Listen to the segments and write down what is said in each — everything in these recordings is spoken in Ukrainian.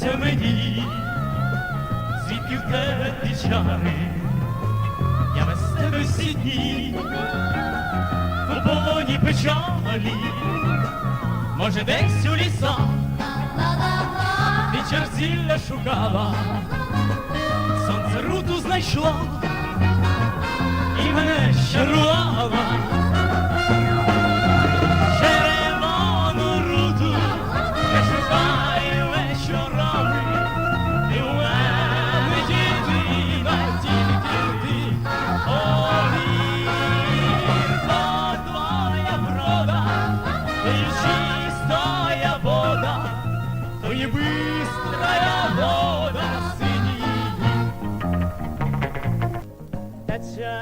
Зізнайся мені, звідки в тебе я без тебе всі дні, у полоні печалі, може десь у лісах, ти черзілля шукала, сонце руту знайшла чистая вода, то не быстрая вода синій. Тече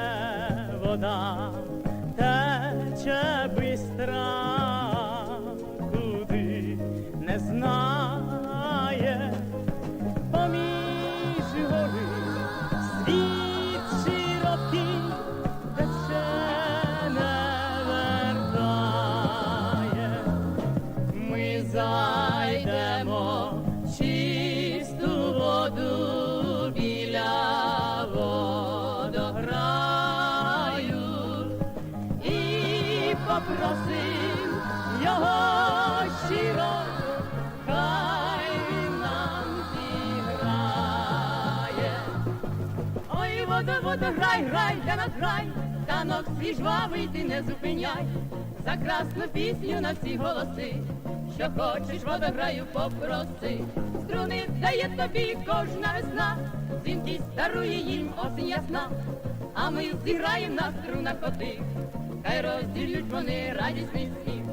вода, і попросим його щиро, хай він нам зіграє. Ой, водо, водо, грай, грай, для нас грай, танок свій жвавий ти не зупиняй, за красну пісню на всі голоси, що хочеш, водограю попроси, струни дає тобі кожна весна, дзвінкість дарує їм осінь ясна, а ми зіграєм на струнах отих, хай розділють вони радісний сміх.